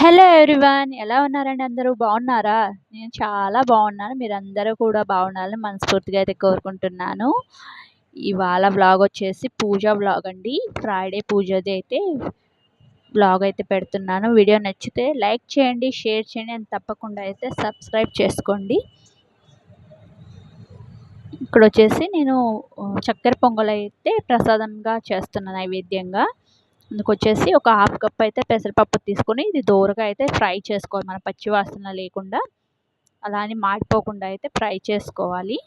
Hello everyone ఎలా ఉన్నారండి అందరూ? బాగున్నారా? నేను చాలా బాగున్నాను. మీరందరూ కూడా బాగుండాలని మనస్ఫూర్తిగా అయితే కోరుకుంటున్నాను. ఇవాళ వ్లాగ్ వచ్చేసి పూజ వ్లాగ్ అండి. ఫ్రైడే పూజది అయితే వ్లాగ్ అయితే పెడుతున్నాను. వీడియో నచ్చితే లైక్ చేయండి షేర్ చేయండి అని తప్పకుండా అయితే సబ్స్క్రైబ్ చేసుకోండి. ఇక్కడ వచ్చేసి నేను చక్కెర పొంగల్ అయితే ప్రసాదంగా చేస్తున్నాను నైవేద్యంగా. అందుకొచ్చేసి ఒక హాఫ్ కప్ అయితే పెసరపప్పు తీసుకొని ఇది దోరగా అయితే ఫ్రై చేసుకోవాలి. మన పచ్చి వాసన లేకుండా అలా అని మాడిపోకుండా అయితే ఫ్రై చేసుకోవాలి.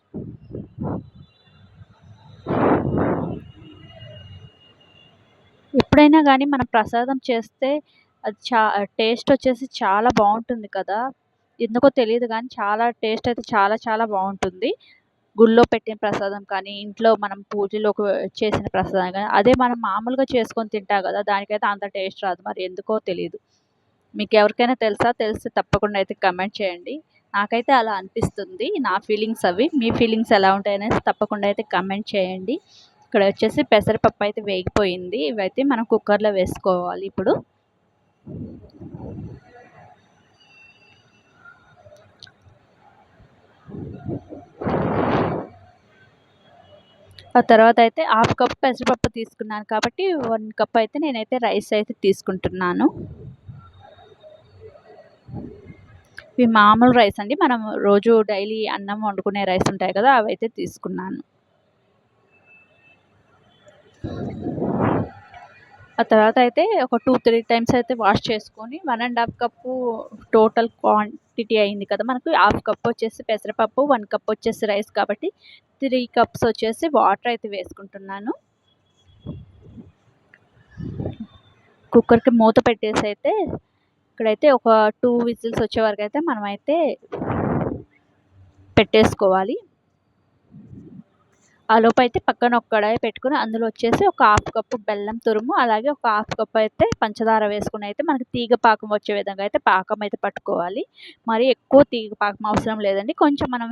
ఎప్పుడైనా కానీ మనం ప్రసాదం చేస్తే అది చా టేస్ట్ వచ్చేసి చాలా బాగుంటుంది కదా. ఎందుకో తెలియదు కానీ చాలా టేస్ట్ అయితే చాలా చాలా బాగుంటుంది. గుళ్ళో పెట్టిన ప్రసాదం కానీ ఇంట్లో మనం పూజలో చేసిన ప్రసాదం కానీ అదే మనం మామూలుగా చేసుకొని తింటాం కదా దానికైతే అంత టేస్ట్ రాదు. మరి ఎందుకో తెలియదు మీకు ఎవరికైనా తెలుసా? తెలిస్తే తప్పకుండా అయితే కమెంట్ చేయండి. నాకైతే అలా అనిపిస్తుంది. నా ఫీలింగ్స్ అవి. మీ ఫీలింగ్స్ ఎలా ఉంటాయనేసి తప్పకుండా అయితే కమెంట్ చేయండి. ఇక్కడ వచ్చేసి పెసరపప్పు అయితే వేగిపోయింది. ఇవైతే మనం కుక్కర్లో వేసుకోవాలి ఇప్పుడు. ఆ తర్వాత అయితే హాఫ్ కప్ పెసరపప్పు తీసుకున్నాను కాబట్టి వన్ కప్ అయితే నేనైతే రైస్ అయితే తీసుకుంటున్నాను. ఇవి మామూలు రైస్ అండి. మనం రోజు డైలీ అన్నం వండుకునే రైస్ ఉంటాయి కదా అవి అయితే తీసుకున్నాను. ఆ తర్వాత అయితే ఒక టూ త్రీ టైమ్స్ అయితే వాష్ చేసుకొని one and half cup total quantity అయింది కదా మనకు హాఫ్ కప్ వచ్చేసి పెసరపప్పు వన్ కప్ వచ్చేసి రైస్ కాబట్టి త్రీ కప్స్ వచ్చేసి వాటర్ అయితే వేసుకుంటున్నాను. కుక్కర్కి మూత పెట్టేసి అయితే ఇక్కడైతే ఒక టూ విజిల్స్ వచ్చే వరకు అయితే మనమైతే పెట్టేసుకోవాలి. ఆ అయితే పక్కన ఒక కడాయి పెట్టుకుని అందులో వచ్చేసి ఒక హాఫ్ కప్పు బెల్లం తురుము అలాగే ఒక హాఫ్ కప్ అయితే పంచదార వేసుకుని అయితే మనకి తీగ పాకం వచ్చే విధంగా అయితే పాకం అయితే పట్టుకోవాలి. మరి ఎక్కువ తీగ పాకం అవసరం లేదండి. కొంచెం మనం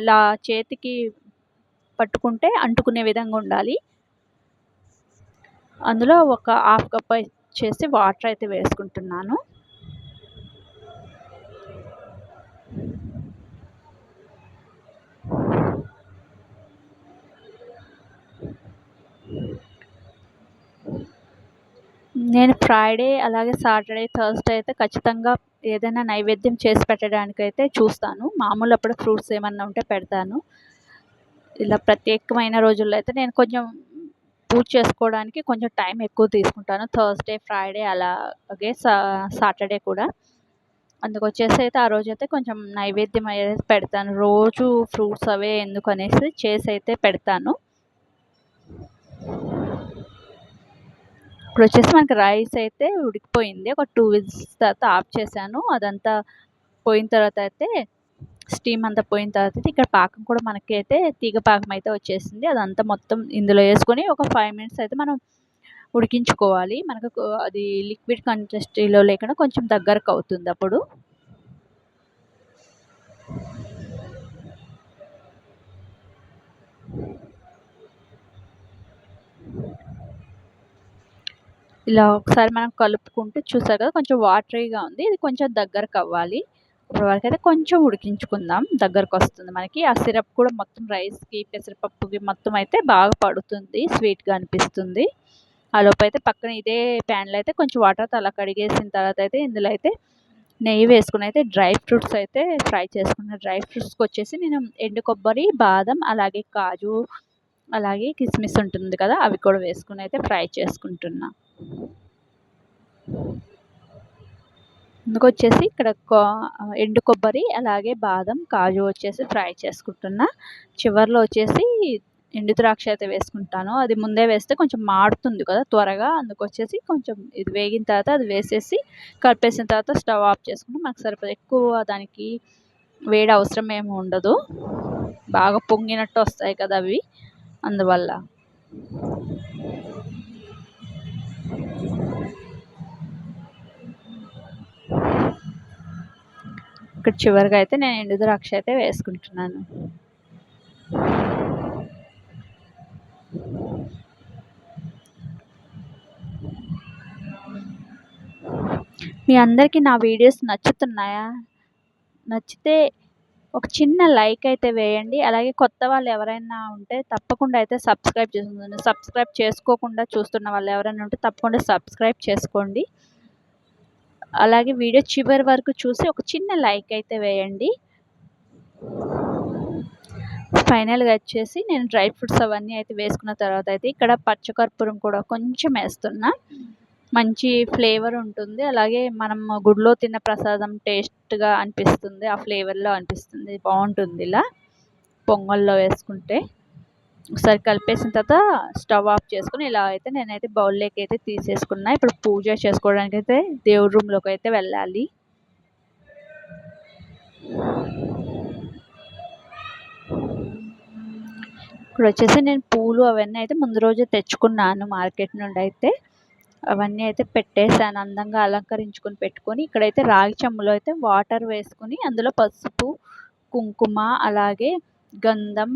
ఇలా చేతికి పట్టుకుంటే అంటుకునే విధంగా ఉండాలి. అందులో ఒక హాఫ్ కప్ చేసి వాటర్ అయితే వేసుకుంటున్నాను. నేను ఫ్రైడే అలాగే సాటర్డే థర్స్డే అయితే ఖచ్చితంగా ఏదైనా నైవేద్యం చేసి పెట్టడానికి అయితే చూస్తాను. మామూలు అప్పుడు ఫ్రూట్స్ ఏమన్నా ఉంటే పెడతాను. ఇలా ప్రత్యేకమైన రోజుల్లో అయితే నేను కొంచెం పూజ చేసుకోవడానికి కొంచెం టైం ఎక్కువ తీసుకుంటాను. థర్స్డే ఫ్రైడే అలాగే సా సాటర్డే కూడా. అందుకు వచ్చేసి అయితే ఆ రోజు అయితే కొంచెం నైవేద్యం అయితే పెడతాను. రోజు ఫ్రూట్స్ అవే ఎందుకు అనేసి చేసి అయితే పెడతాను. ఇప్పుడు వచ్చేసి మనకి రైస్ అయితే ఉడికిపోయింది. ఒక టూ విజిల్స్ తర్వాత ఆఫ్ చేశాను. అదంతా పోయిన తర్వాత అయితే స్టీమ్ అంతా పోయిన తర్వాత అయితే ఇక్కడ పాకం కూడా మనకి అయితే తీగ పాకం అయితే వచ్చేసింది. అదంతా మొత్తం ఇందులో వేసుకొని ఒక ఫైవ్ మినిట్స్ అయితే మనం ఉడికించుకోవాలి. మనకు అది లిక్విడ్ కంటెస్టీలో లేకుండా కొంచెం దగ్గరకు అవుతుంది అప్పుడు. ఇలా ఒకసారి మనం కలుపుకుంటే చూసారు కదా కొంచెం వాటరీగా ఉంది. ఇది కొంచెం దగ్గరకు అవ్వాలి. వరకు అయితే కొంచెం ఉడికించుకుందాం. దగ్గరకు వస్తుంది మనకి. ఆ సిరప్ కూడా మొత్తం రైస్కి పెసరపప్పుకి మొత్తం అయితే బాగా పడుతుంది. స్వీట్గా అనిపిస్తుంది. ఆ అయితే పక్కన ఇదే ప్యాన్లో అయితే కొంచెం వాటర్తో అలా కడిగేసిన తర్వాత అయితే ఇందులో అయితే నెయ్యి వేసుకుని అయితే డ్రై ఫ్రూట్స్ అయితే ఫ్రై చేసుకున్నాను. డ్రై ఫ్రూట్స్కి వచ్చేసి నేను ఎండు కొబ్బరి బాదం అలాగే కాజు అలాగే కిస్మిస్ ఉంటుంది కదా అవి కూడా వేసుకుని అయితే ఫ్రై చేసుకుంటున్నా. వచ్చేసి ఇక్కడ ఎండు కొబ్బరి అలాగే బాదం కాజు వచ్చేసి ఫ్రై చేసుకుంటున్నా. చివరిలో వచ్చేసి ఎండు ద్రాక్ష అయితే వేసుకుంటాను. అది ముందే వేస్తే కొంచెం మాడుతుంది కదా త్వరగా అందుకు వచ్చేసి కొంచెం ఇది వేగిన తర్వాత అది వేసేసి కలిపేసిన తర్వాత స్టవ్ ఆఫ్ చేసుకుంటే మనకు సరిపోదు. ఎక్కువ దానికి వేడి అవసరం ఏమి ఉండదు. బాగా పొంగినట్టు వస్తాయి కదా అవి. అందువల్ల. ఇక్కడ చివరిగా అయితే నేను ఎండు ద్రాక్ష అయితే వేసుకుంటున్నాను. మీ అందరికీ నా వీడియోస్ నచ్చుతున్నాయా? నచ్చితే ఒక చిన్న లైక్ అయితే వేయండి. అలాగే కొత్త వాళ్ళు ఎవరైనా ఉంటే తప్పకుండా అయితే సబ్స్క్రైబ్ చేసుకుందాం. సబ్స్క్రైబ్ చేసుకోకుండా చూస్తున్న వాళ్ళు ఎవరైనా ఉంటే తప్పకుండా సబ్స్క్రైబ్ చేసుకోండి. అలాగే వీడియో చివరి వరకు చూసి ఒక చిన్న లైక్ అయితే వేయండి. ఫైనల్గా వచ్చేసి నేను డ్రై ఫ్రూట్స్ అవన్నీ అయితే వేసుకున్న తర్వాత అయితే ఇక్కడ పచ్చకర్పూరం కూడా కొంచెం వేస్తున్నా. మంచి ఫ్లేవర్ ఉంటుంది. అలాగే మనం గుడిలో తిన్న ప్రసాదం టేస్ట్గా అనిపిస్తుంది. ఆ ఫ్లేవర్లో అనిపిస్తుంది. బాగుంటుంది ఇలా పొంగల్లో వేసుకుంటే. ఒకసారి కలిపేసిన తర్వాత స్టవ్ ఆఫ్ చేసుకుని ఇలా అయితే నేనైతే బౌల్లోకి అయితే తీసేసుకున్నా. ఇప్పుడు పూజ చేసుకోవడానికి అయితే దేవుడి రూమ్లోకి అయితే వెళ్ళాలి. ఇప్పుడు వచ్చేసి నేను పూలు అవన్నీ అయితే ముందు రోజే తెచ్చుకున్నాను మార్కెట్ నుండి అయితే. అవన్నీ అయితే పెట్టేసాను అందంగా అలంకరించుకొని పెట్టుకొని ఇక్కడైతే రాగి చెంబులో అయితే వాటర్ వేసుకుని అందులో పసుపు కుంకుమ అలాగే గంధం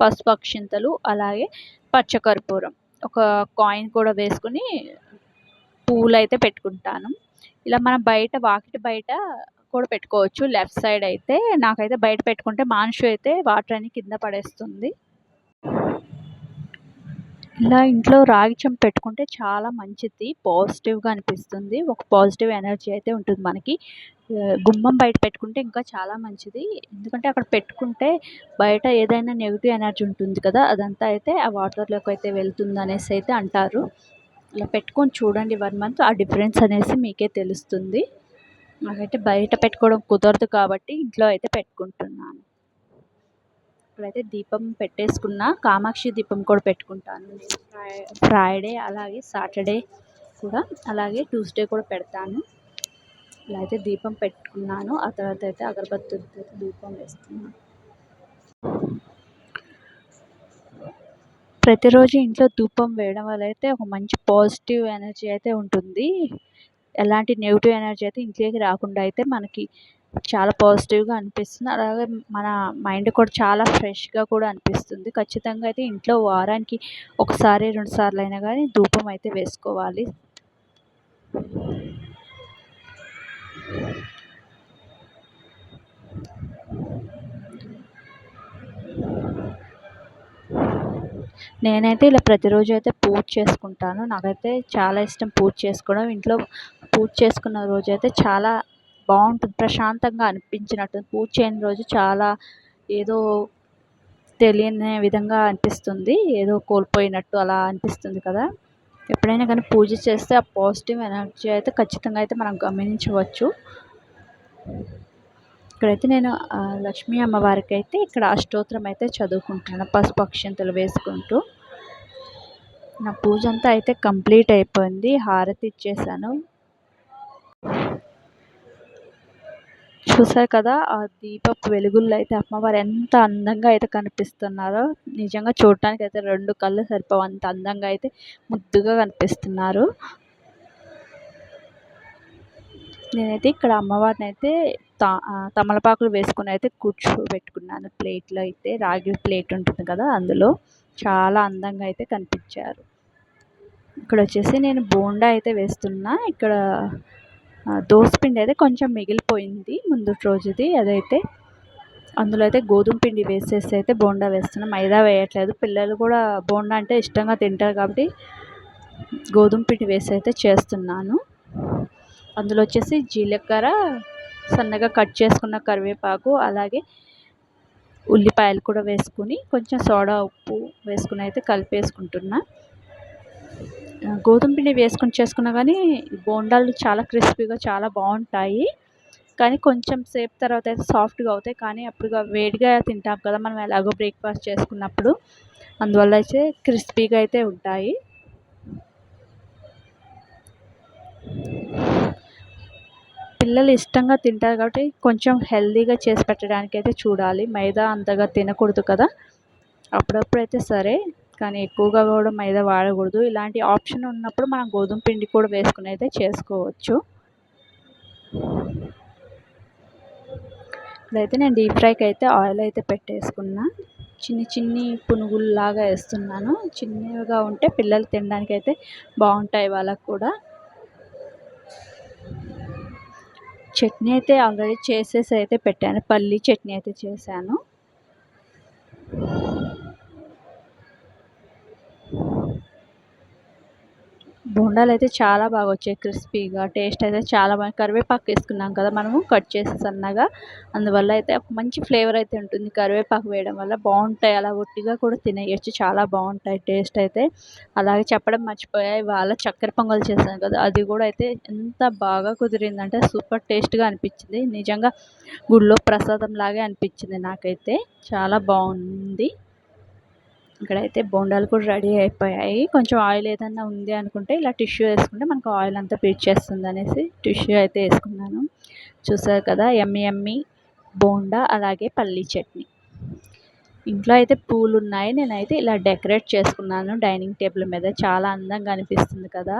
పసుపు అక్షింతలు అలాగే పచ్చకర్పూరం. ఒక కాయిన్ కూడా వేసుకుని పూలు అయితే పెట్టుకుంటాను. ఇలా మనం బయట వాకిటి బయట కూడా పెట్టుకోవచ్చు. లెఫ్ట్ సైడ్ అయితే నాకైతే బయట పెట్టుకుంటే మానుషు అయితే వాటర్ అని కింద పడేస్తుంది. ఇలా ఇంట్లో రాగి చెంప పెట్టుకుంటే చాలా మంచిది పాజిటివ్గా అనిపిస్తుంది. ఒక పాజిటివ్ ఎనర్జీ అయితే ఉంటుంది మనకి. గుమ్మం బయట పెట్టుకుంటే ఇంకా చాలా మంచిది. ఎందుకంటే అక్కడ పెట్టుకుంటే బయట ఏదైనా నెగిటివ్ ఎనర్జీ ఉంటుంది కదా అదంతా అయితే ఆ వాటర్లోకి అయితే వెళ్తుంది అనేసి అయితే అంటారు. ఇలా పెట్టుకొని చూడండి వన్ మంత్ ఆ డిఫరెన్స్ అనేసి మీకే తెలుస్తుంది. నాకైతే బయట పెట్టుకోవడం కుదరదు కాబట్టి ఇంట్లో అయితే పెట్టుకుంటున్నాను. ఇప్పుడైతే దీపం పెట్టేసుకున్న కామాక్షి దీపం కూడా పెట్టుకుంటాను. ఫ్రైడే అలాగే సాటర్డే కూడా అలాగే ట్యూస్డే కూడా పెడతాను. ఇలా అయితే దీపం పెట్టుకున్నాను. ఆ తర్వాత అయితే అగరబత్తి అయితే దీపం వేస్తున్నాను. ప్రతిరోజు ఇంట్లో ధూపం వేయడం వల్ల అయితే ఒక మంచి పాజిటివ్ ఎనర్జీ అయితే ఉంటుంది. ఎలాంటి నెగిటివ్ ఎనర్జీ అయితే ఇంట్లోకి రాకుండా అయితే మనకి చాలా పాజిటివ్గా అనిపిస్తుంది. అలాగే మన మైండ్ కూడా చాలా ఫ్రెష్గా కూడా అనిపిస్తుంది. ఖచ్చితంగా అయితే ఇంట్లో వారానికి ఒకసారి రెండు సార్లు అయినా కానీ ధూపం అయితే వేసుకోవాలి. నేనైతే ఇలా ప్రతిరోజు అయితే పూజ చేసుకుంటాను. నాకైతే చాలా ఇష్టం పూజ చేసుకోవడం. ఇంట్లో పూజ చేసుకున్న రోజు అయితే చాలా బాగుంటుంది. ప్రశాంతంగా అనిపించినట్టు పూజ చేయని రోజు చాలా ఏదో తెలియని విధంగా అనిపిస్తుంది. ఏదో కోల్పోయినట్టు అలా అనిపిస్తుంది కదా. ఎప్పుడైనా కానీ పూజ చేస్తే ఆ పాజిటివ్ ఎనర్జీ అయితే ఖచ్చితంగా అయితే మనం గమనించవచ్చు. ఇక్కడైతే నేను లక్ష్మీ అమ్మవారికి అయితే ఇక్కడ అష్టోత్తరం అయితే చదువుకుంటున్నాను. పసుపు అక్షంతలు వేసుకుంటూ. నా పూజ అంతా అయితే కంప్లీట్ అయిపోయింది. హారతి ఇచ్చేసాను. చూసారు కదా ఆ దీపపు వెలుగుల్లో అయితే అమ్మవారు ఎంత అందంగా అయితే కనిపిస్తున్నారో. నిజంగా చూడటానికి అయితే రెండు కళ్ళు సరిపోవు. అంత అందంగా అయితే ముద్దుగా కనిపిస్తున్నారు. నేనైతే ఇక్కడ అమ్మవారిని అయితే తమలపాకులు వేసుకుని అయితే కూర్చోబెట్టుకున్నాను. ప్లేట్లో అయితే రాగి ప్లేట్ ఉంటుంది కదా అందులో చాలా అందంగా అయితే కనిపించారు. ఇక్కడ వచ్చేసి నేను బోండా అయితే వేస్తున్నా. ఇక్కడ దోసపిండి అయితే కొంచెం మిగిలిపోయింది ముందు రోజుది. అదైతే అందులో అయితే గోధుమ పిండి వేసేసి అయితే బోండా వేస్తున్నాం. మైదా వేయట్లేదు. పిల్లలు కూడా బోండా అంటే ఇష్టంగా తింటారు కాబట్టి గోధుమ పిండి వేసి అయితే చేస్తున్నాను. అందులో వచ్చేసి జీలకర్ర సన్నగా కట్ చేసుకున్న కరివేపాకు అలాగే ఉల్లిపాయలు కూడా వేసుకుని కొంచెం సోడా ఉప్పు వేసుకుని అయితే కలిపేసుకుంటున్నా. గోధుమ పిండి వేసుకొని చేసుకున్నా కానీ బోండాలు చాలా క్రిస్పీగా చాలా బాగుంటాయి. కానీ కొంచెం సేపు తర్వాత అయితే సాఫ్ట్గా అవుతాయి. కానీ అప్పుడు వేడిగా తింటాం కదా మనం ఎలాగో బ్రేక్ఫాస్ట్ చేసుకున్నప్పుడు. అందువల్ల అయితే క్రిస్పీగా అయితే ఉంటాయి. పిల్లలు ఇష్టంగా తింటారు కాబట్టి కొంచెం హెల్దీగా చేసి పెట్టడానికి అయితే చూడాలి. మైదా అంతగా తినకూడదు కదా. అప్పుడప్పుడు అయితే సరే. కానీ ఎక్కువగా కూడా మైదా వాడకూడదు. ఇలాంటి ఆప్షన్ ఉన్నప్పుడు మనం గోధుమ పిండి కూడా వేసుకుని అయితే చేసుకోవచ్చు. ఇప్పుడైతే నేను డీప్ ఫ్రైకి అయితే ఆయిల్ అయితే పెట్టేసుకున్నా. చిన్ని చిన్ని పునుగుల్లాగా వేస్తున్నాను. చిన్నగా ఉంటే పిల్లలు తినడానికి అయితే బాగుంటాయి వాళ్ళకు కూడా. చట్నీ అయితే ఆల్రెడీ చేసేసి అయితే పెట్టాను. పల్లి చట్నీ అయితే చేశాను. బోండాలు అయితే చాలా బాగా వచ్చాయి క్రిస్పీగా టేస్ట్ అయితే చాలా బాగా. కరివేపాకు వేసుకున్నాం కదా మనము కట్ చేసి సన్నగా. అందువల్ల అయితే ఒక మంచి ఫ్లేవర్ అయితే ఉంటుంది కరివేపాకు వేయడం వల్ల. బాగుంటాయి అలా ఒట్టిగా కూడా తినేయచ్చు. చాలా బాగుంటాయి టేస్ట్ అయితే అలాగే చెప్పడం మర్చిపోయాయి వాళ్ళ చక్కెర పొంగల్ చేశాను కదా అది కూడా అయితే ఎంత బాగా కుదిరిందంటే సూపర్ టేస్ట్గా అనిపించింది. నిజంగా గుళ్ళో ప్రసాదం లాగే అనిపించింది నాకైతే. చాలా బాగుంది. ఇక్కడైతే బోండాలు కూడా రెడీ అయిపోయాయి. కొంచెం ఆయిల్ ఏదన్నా ఉంది అనుకుంటే ఇలా టిష్యూ వేసుకుంటే మనకు ఆయిల్ అంతా పీడ్చేస్తుంది అనేసి టిష్యూ అయితే వేసుకున్నాను. చూసారు కదా ఎమ్మి ఎమ్మి బోండా అలాగే పల్లీ చట్నీ. ఇంట్లో అయితే పూలు ఉన్నాయి. నేనైతే ఇలా డెకరేట్ చేసుకున్నాను డైనింగ్ టేబుల్ మీద. చాలా అందంగా అనిపిస్తుంది కదా.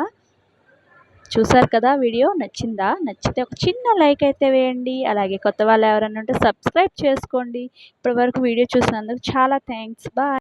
చూసారు కదా వీడియో నచ్చిందా? నచ్చితే ఒక చిన్న లైక్ అయితే వేయండి. అలాగే కొత్త వాళ్ళు ఎవరైనా ఉంటే సబ్స్క్రైబ్ చేసుకోండి. ఇప్పటివరకు వీడియో చూసినందుకు చాలా థ్యాంక్స్ బాయ్.